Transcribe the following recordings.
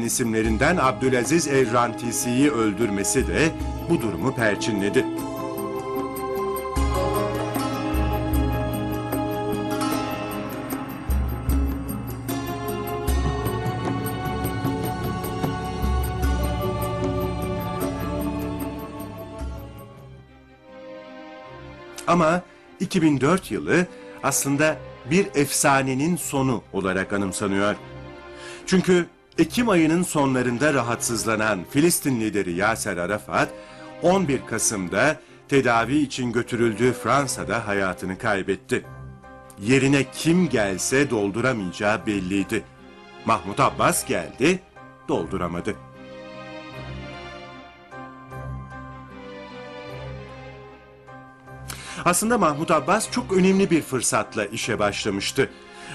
isimlerinden Abdülaziz Errantisi'yi öldürmesi de bu durumu perçinledi. Ama 2004 yılı aslında bir efsanenin sonu olarak anımsanıyor. Çünkü Ekim ayının sonlarında rahatsızlanan Filistin lideri Yaser Arafat, 11 Kasım'da tedavi için götürüldüğü Fransa'da hayatını kaybetti. Yerine kim gelse dolduramayacağı belliydi. Mahmut Abbas geldi, dolduramadı. Aslında Mahmut Abbas çok önemli bir fırsatla işe başlamıştı.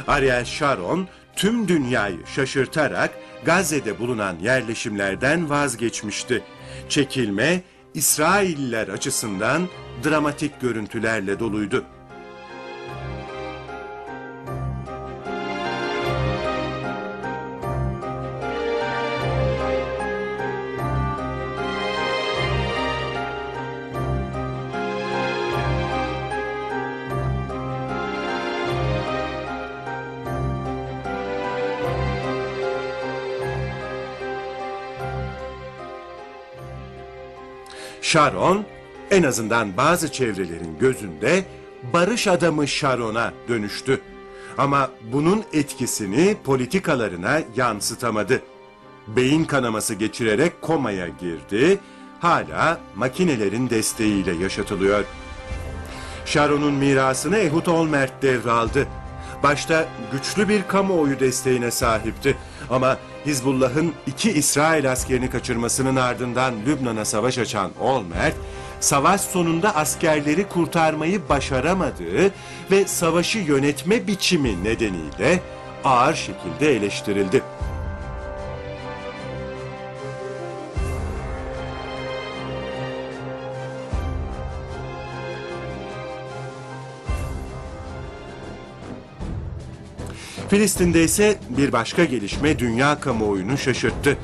Ariel Sharon tüm dünyayı şaşırtarak Gazze'de bulunan yerleşimlerden vazgeçmişti. Çekilme İsrailliler açısından dramatik görüntülerle doluydu. Sharon en azından bazı çevrelerin gözünde barış adamı Sharon'a dönüştü. Ama bunun etkisini politikalarına yansıtamadı. Beyin kanaması geçirerek komaya girdi, hala makinelerin desteğiyle yaşatılıyor. Sharon'un mirasını Ehud Olmert devraldı. Başta güçlü bir kamuoyu desteğine sahipti. Ama Hizbullah'ın iki İsrail askerini kaçırmasının ardından Lübnan'a savaş açan Olmert, savaş sonunda askerleri kurtarmayı başaramadığı ve savaşı yönetme biçimi nedeniyle ağır şekilde eleştirildi. Filistin'de ise bir başka gelişme dünya kamuoyunu şaşırttı.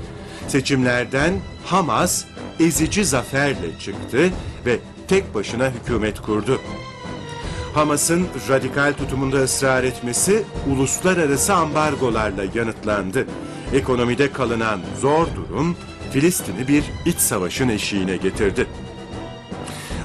Seçimlerden Hamas ezici zaferle çıktı ve tek başına hükümet kurdu. Hamas'ın radikal tutumunda ısrar etmesi uluslararası ambargolarla yanıtlandı. Ekonomide kalınan zor durum Filistin'i bir iç savaşın eşiğine getirdi.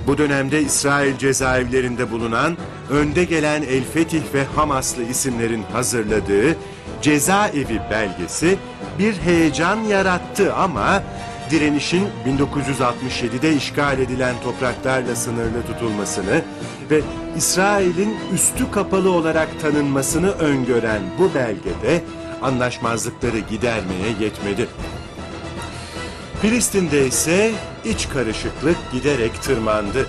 Bu dönemde İsrail cezaevlerinde bulunan önde gelen El Fetih ve Hamaslı isimlerin hazırladığı cezaevi belgesi bir heyecan yarattı ama direnişin 1967'de işgal edilen topraklarla sınırlı tutulmasını ve İsrail'in üstü kapalı olarak tanınmasını öngören bu belgede anlaşmazlıkları gidermeye yetmedi. Filistin'de ise iç karışıklık giderek tırmandı.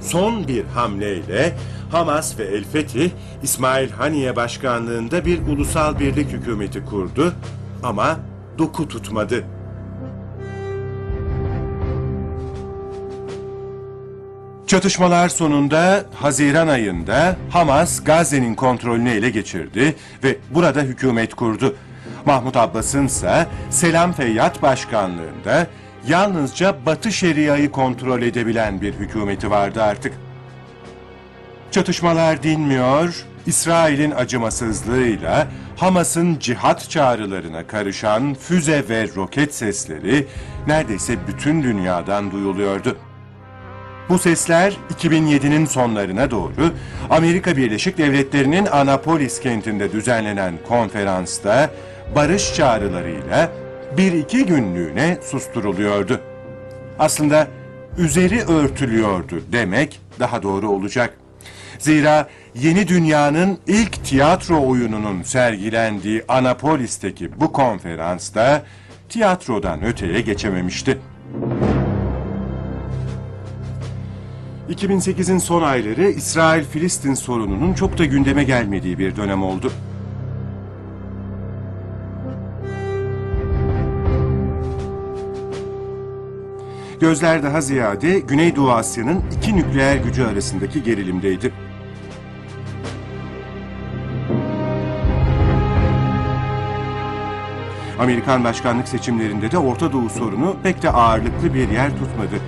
Son bir hamleyle Hamas ve El Fetih, İsmail Haniye başkanlığında bir ulusal birlik hükümeti kurdu ama doku tutmadı. Çatışmalar sonunda Haziran ayında Hamas Gazze'nin kontrolünü ele geçirdi ve burada hükümet kurdu. Mahmut Abbas'ın ise Selam Feyyat başkanlığında yalnızca Batı Şeria'yı kontrol edebilen bir hükümeti vardı artık. Çatışmalar dinmiyor, İsrail'in acımasızlığıyla Hamas'ın cihat çağrılarına karışan füze ve roket sesleri neredeyse bütün dünyadan duyuluyordu. Bu sesler 2007'nin sonlarına doğru Amerika Birleşik Devletleri'nin Anapolis kentinde düzenlenen konferansta barış çağrılarıyla bir iki günlüğüne susturuluyordu. Aslında üzeri örtülüyordu demek daha doğru olacak. Zira yeni dünyanın ilk tiyatro oyununun sergilendiği Anapolis'teki bu konferansta tiyatrodan öteye geçememişti. 2008'in son ayları İsrail-Filistin sorununun çok da gündeme gelmediği bir dönem oldu. Gözler daha ziyade Güneydoğu Asya'nın iki nükleer gücü arasındaki gerilimdeydi. Amerikan başkanlık seçimlerinde de Orta Doğu sorunu pek de ağırlıklı bir yer tutmadı.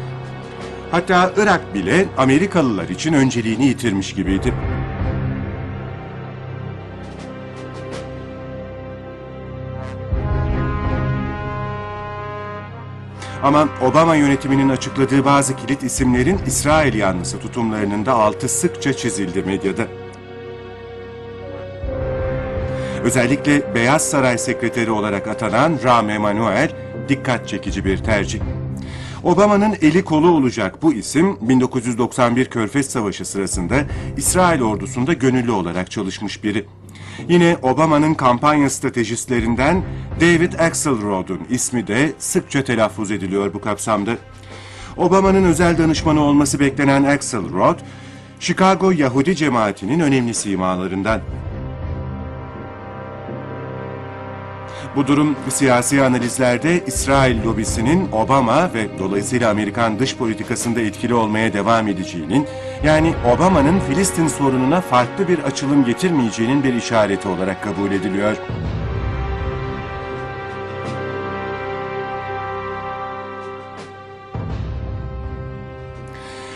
Hatta Irak bile Amerikalılar için önceliğini yitirmiş gibiydi. Ama Obama yönetiminin açıkladığı bazı kilit isimlerin İsrail yanlısı tutumlarının da altı sıkça çizildi medyada. Özellikle Beyaz Saray Sekreteri olarak atanan Rahm Emanuel dikkat çekici bir tercih. Obama'nın eli kolu olacak bu isim 1991 Körfez Savaşı sırasında İsrail ordusunda gönüllü olarak çalışmış biri. Yine Obama'nın kampanya stratejistlerinden David Axelrod'un ismi de sıkça telaffuz ediliyor bu kapsamda. Obama'nın özel danışmanı olması beklenen Axelrod, Chicago Yahudi cemaatinin önemli simalarından. Bu durum siyasi analizlerde İsrail lobisinin Obama ve dolayısıyla Amerikan dış politikasında etkili olmaya devam edeceğinin, yani Obama'nın Filistin sorununa farklı bir açılım getirmeyeceğinin bir işareti olarak kabul ediliyor.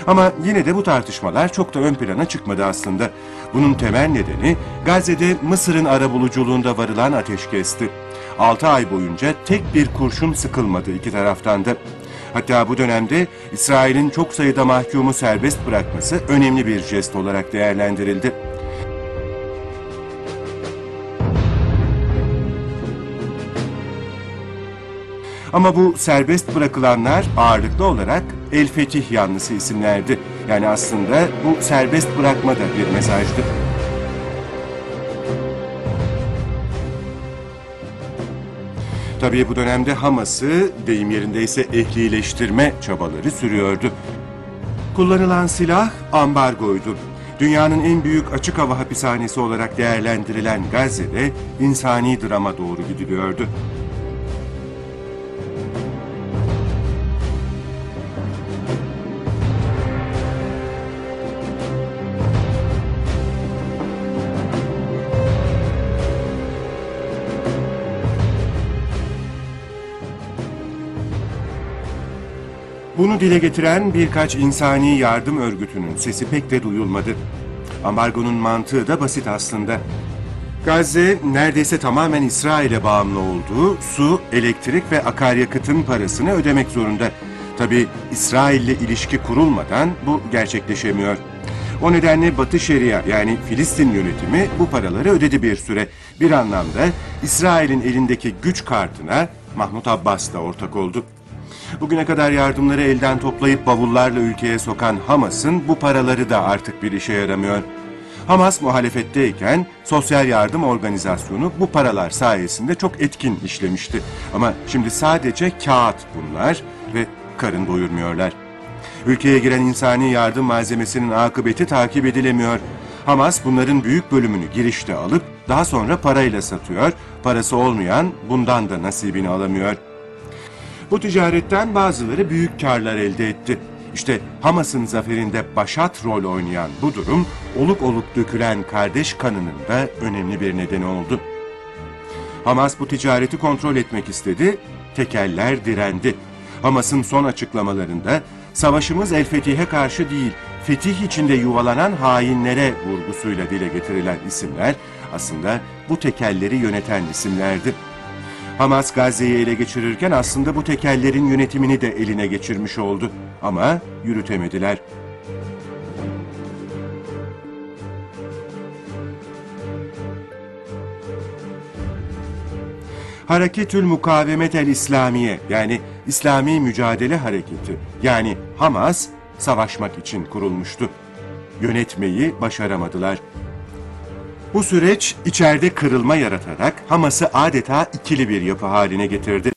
Ama yine de bu tartışmalar çok da ön plana çıkmadı aslında. Bunun temel nedeni Gazze'de Mısır'ın arabuluculuğunda varılan ateşkesti. 6 ay boyunca tek bir kurşun sıkılmadı iki taraftan da. Hatta bu dönemde İsrail'in çok sayıda mahkumu serbest bırakması önemli bir jest olarak değerlendirildi. Ama bu serbest bırakılanlar ağırlıklı olarak El Fetih yanlısı isimlerdi. Yani aslında bu serbest bırakma da bir mesajdı. Tabii bu dönemde Hamas'ı deyim yerindeyse ehlileştirme çabaları sürüyordu. Kullanılan silah ambargoydu. Dünyanın en büyük açık hava hapishanesi olarak değerlendirilen Gazze'de insani drama doğru gidiliyordu. Bunu dile getiren birkaç insani yardım örgütünün sesi pek de duyulmadı. Ambargonun mantığı da basit aslında. Gazze neredeyse tamamen İsrail'e bağımlı olduğu su, elektrik ve akaryakıtın parasını ödemek zorunda. Tabi İsrail'le ilişki kurulmadan bu gerçekleşemiyor. O nedenle Batı Şeria yani Filistin yönetimi bu paraları ödedi bir süre. Bir anlamda İsrail'in elindeki güç kartına Mahmut Abbas da ortak oldu. Bugüne kadar yardımları elden toplayıp bavullarla ülkeye sokan Hamas'ın bu paraları da artık bir işe yaramıyor. Hamas muhalefetteyken sosyal yardım organizasyonu bu paralar sayesinde çok etkin işlemişti. Ama şimdi sadece kağıt bunlar ve karın doyurmuyorlar. Ülkeye giren insani yardım malzemesinin akıbeti takip edilemiyor. Hamas bunların büyük bölümünü girişte alıp daha sonra parayla satıyor. Parası olmayan bundan da nasibini alamıyor. Bu ticaretten bazıları büyük karlar elde etti. İşte Hamas'ın zaferinde başat rol oynayan bu durum, oluk oluk dökülen kardeş kanının da önemli bir nedeni oldu. Hamas bu ticareti kontrol etmek istedi, tekeller direndi. Hamas'ın son açıklamalarında, savaşımız El Fetih'e karşı değil, fetih içinde yuvalanan hainlere vurgusuyla dile getirilen isimler, aslında bu tekelleri yöneten isimlerdi. Hamas Gazze'yi ele geçirirken aslında bu tekellerin yönetimini de eline geçirmiş oldu. Ama yürütemediler. Hareketül Mukavemet el İslamiye yani İslami Mücadele Hareketi yani Hamas savaşmak için kurulmuştu. Yönetmeyi başaramadılar. Bu süreç içeride kırılma yaratarak Hamas'ı adeta ikili bir yapı haline getirdi.